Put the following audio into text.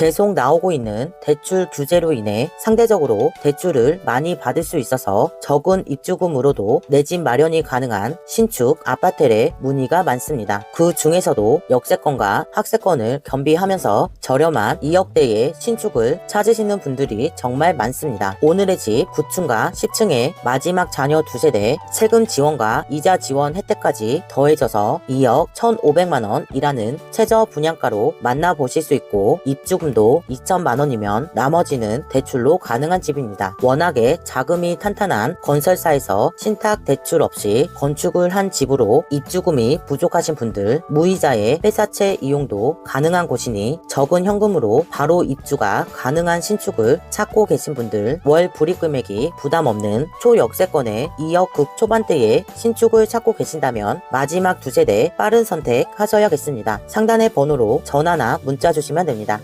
계속 나오고 있는 대출 규제로 인해 상대적으로 대출을 많이 받을 수 있어서 적은 입주금으로도 내 집 마련이 가능한 신축 아파트에 문의가 많습니다. 그 중에서도 역세권과 학세권을 겸비하면서 저렴한 2억대의 신축을 찾으시는 분들이 정말 많습니다. 오늘의 집 9층과 10층의 마지막 자녀 두 세대 세금 지원과 이자 지원 혜택까지 더해져서 2억 1,500만 원이라는 최저 분양가로 만나보실 수 있고 입주금 도 2천만 원이면 나머지는 대출로 가능한 집입니다. 워낙에 자금이 탄탄한 건설사에서 신탁 대출 없이 건축을 한 집으로 입주금이 부족하신 분들 무이자의 회사채 이용도 가능한 곳이니 적은 현금으로 바로 입주가 가능한 신축을 찾고 계신 분들 월 불입 금액이 부담 없는 초역세권의 2억 급 초반대의 신축을 찾고 계신다면 마지막 두 세대 빠른 선택하셔야겠습니다. 상단의 번호로 전화나 문자 주시면 됩니다.